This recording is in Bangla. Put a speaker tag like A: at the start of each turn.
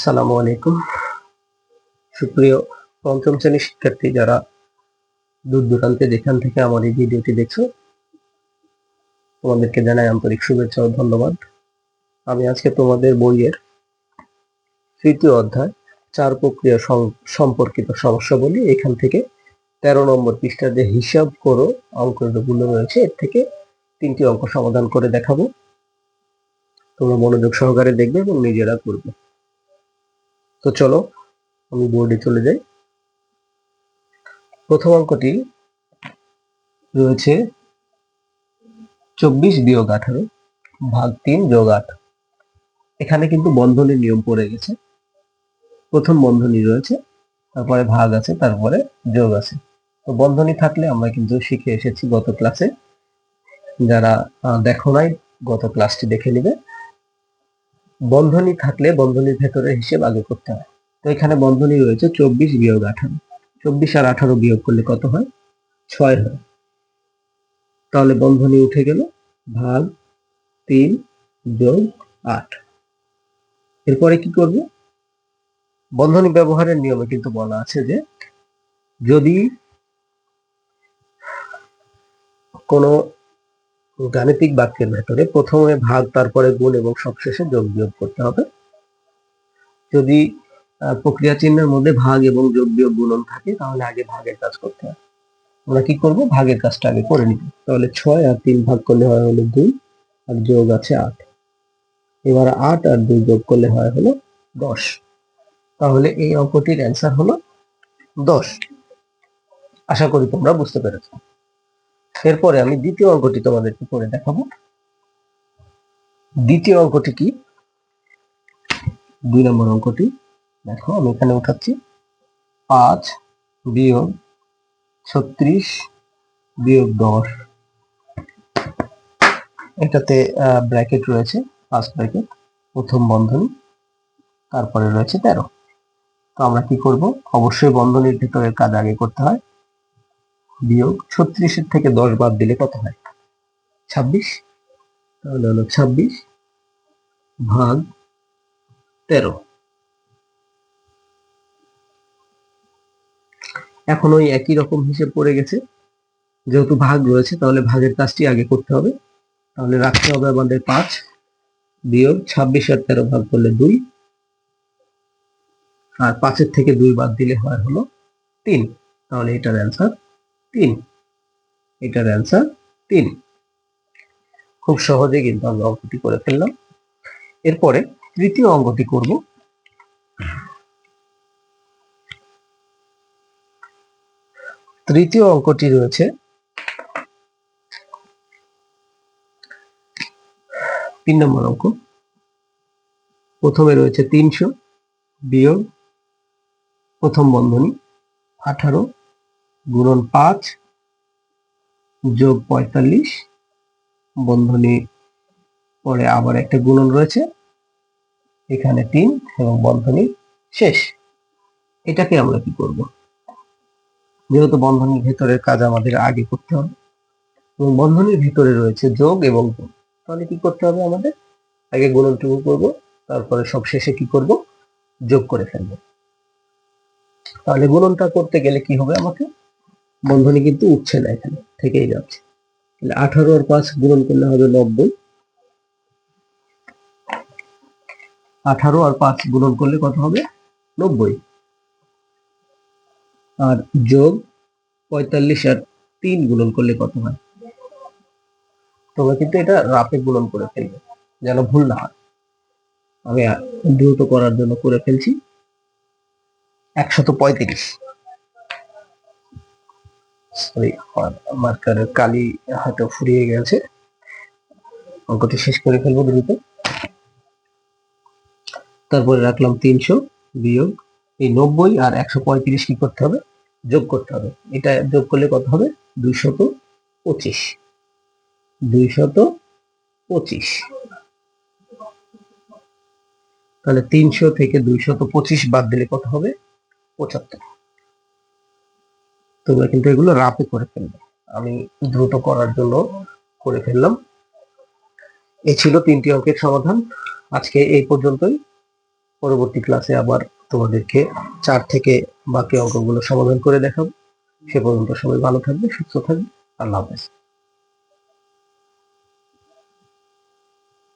A: সালামু আলাইকুম। সুপ্রিয় পঞ্চম শ্রেণির শিক্ষার্থী, যারা দূর দূরান্তে যেখান থেকে আমার এই ভিডিওটি দেখছ, তোমাদেরকে জানাই আন্তরিক শুভেচ্ছা ও ধন্যবাদ। আমি আজকে তোমাদের বইয়ের তৃতীয় অধ্যায়, চার প্রক্রিয়া সম- সম্পর্কিত সমস্যা বলি। এখান থেকে তেরো নম্বর পৃষ্ঠার যে হিসাব করো অঙ্কগুলো রয়েছে, এর থেকে তিনটি অঙ্ক সমাধান করে দেখাবো। তোমরা মনোযোগ সহকারে দেখবে এবং নিজেরা করবে। তো চলো, আমি বোর্ডে চলে যাই। প্রথম অঙ্কটি রয়েছে চব্বিশ বিয়োগ আঠারো ভাগ তিন যোগ আট। এখানে কিন্তু বন্ধনীর নিয়ম পড়ে গেছে। প্রথম বন্ধনী রয়েছে, তারপরে ভাগ আছে, তারপরে যোগ আছে। তো বন্ধনী থাকলে আমরা কিন্তু শিখে এসেছি গত ক্লাসে যারা দেখো নাই, গত ক্লাসটি দেখে নিবে। বন্ধনী থাকলে বন্ধনীর ভেতরে হিসেব আগে করতে হয়। তো এখানে বন্ধনী রয়েছে চব্বিশ বিয়োগ আঠারো। চব্বিশ আর আঠারো বিয়োগ করলে কত হয়? ছয় হয়। তাহলে বন্ধনী উঠে গেল ভাগ তিন যোগ আট। এরপরে কি করব? বন্ধনী ব্যবহারের নিয়মে কিন্তু বলা আছে যে যদি কোনো গাণিতিক বাক্যের ভেতরে প্রথমে ভাগ, তারপরে গুণ এবং সবশেষে যোগ বিয়োগ করতে হবে। যদি প্রক্রিয়া চিহ্নের মধ্যে ভাগ এবং যোগ বিয়োগ গুণন থাকে, তাহলে আগে ভাগের কাজ করতে হবে। আমরা কি করব? ভাগের কাজটা আগে করে নিব। তাহলে ছয় আর তিন ভাগ করলে হয় হলো দুই, আর যোগ আছে আট। এবার আট আর দুই যোগ করলে হয় হলো দশ। তাহলে এই অঙ্কটির অ্যান্সার হলো দশ। আশা করি তোমরা বুঝতে পেরেছ। এরপরে আমি দ্বিতীয় অঙ্কটি তোমাদেরকে করে দেখাবো। দ্বিতীয় অঙ্কটি কি? দুই নম্বর অঙ্কটি। দেখো, আমি এখানে উঠাচ্ছি। পাঁচ বিয়োগ ছত্রিশ বিয়োগ দশ। এটাতে ব্র্যাকেট রয়েছে, ফার্স্ট ব্র্যাকেট, প্রথম বন্ধনী, তারপরে রয়েছে তেরো। তো আমরা কি করব? অবশ্যই বন্ধনীর ভিতরের কাজ আগে করতে হয়। বিয়োগ ছত্রিশের থেকে দশ বাদ দিলে কত হয়? ছাব্বিশ। তাহলে হলো ছাব্বিশ ভাগ তেরো। এখন ওই একই রকম হিসেব পড়ে গেছে। যেহেতু ভাগ রয়েছে, তাহলে ভাগের কাজটি আগে করতে হবে। তাহলে রাখতে হবে আমাদের পাঁচ বিয়োগ ছাব্বিশ আর তেরো ভাগ করলে দুই। আর পাঁচের থেকে দুই বাদ দিলে হয় হলো তিন। তাহলে এটার অ্যান্সার তিন। এটার অ্যান্সার তিন। খুব সহজে কিন্তু আমরা অঙ্কটি করে ফেললাম। এরপরে তৃতীয় অঙ্কটি করব। তৃতীয় অঙ্কটি রয়েছে তিন নম্বর অঙ্ক। প্রথমে রয়েছে তিনশো বিয়োগ প্রথম বন্ধনী আঠারো। গুণন পাঁচ যোগ পঁয়তাল্লিশ। বন্ধনী পরে আবার একটা গুণন রয়েছে। এখানে তিন এবং বন্ধনী শেষ। এটাকে আমরা কি করব? যেহেতু বন্ধনীর ভেতরের কাজ আমাদের আগে করতে হবে, এবং বন্ধনীর ভিতরে রয়েছে যোগ এবং গুণ। তাহলে কি করতে হবে আমাদের? আগে গুণনটুকু করব, তারপরে সব শেষে কি করব? যোগ করে ফেলব। তাহলে গুণনটা করতে গেলে কি হবে আমাকে? বন্ধনী কিন্তু উঠছে না এখানে, থেকেই যাচ্ছে। তাহলে আঠারো আর পাঁচ গুণন করলে হবে নব্বই। আঠারো আর পাঁচ গুণন করলে কত হবে? নব্বই। আর যোগ পঁয়তাল্লিশ আর তিন গুণন করলে কত হয়? তোমরা কিন্তু এটা রাপে গুণন করে ফেলবে, যেন ভুল না হয়। আমি দ্রুত করার জন্য করে ফেলছি। একশত পঁয়ত্রিশ। সরি মার্কারের কালি হয়তো ফুরিয়ে গেছে। অঙ্কটি শেষ করে ফেলব দ্রুত। তারপরে রাখলাম তিনশো বিয়োগ এই নব্বই আর একশো পঁয়ত্রিশ কি করতে হবে? যোগ করতে হবে। এটা যোগ করলে কত হবে? দুইশত পঁচিশ। দুইশত পঁচিশ। তাহলে তিনশো থেকে দুইশত পঁচিশ বাদ দিলে কত হবে? পঁচাত্তর। তোমরা কিন্তু এগুলো রাপে করে ফেলবে। আমি দ্রুত করার জন্য করে ফেললাম। এ ছিল তিনটি অঙ্কের সমাধান। আজকে এই পর্যন্তই। পরবর্তী ক্লাসে আবার তোমাদেরকে চার থেকে বাকি অঙ্কগুলো সমাধান করে দেখাবো। সে পর্যন্ত সবাই ভালো থাকবে, সুস্থ থাকবে। আল্লাহ হাফেজ।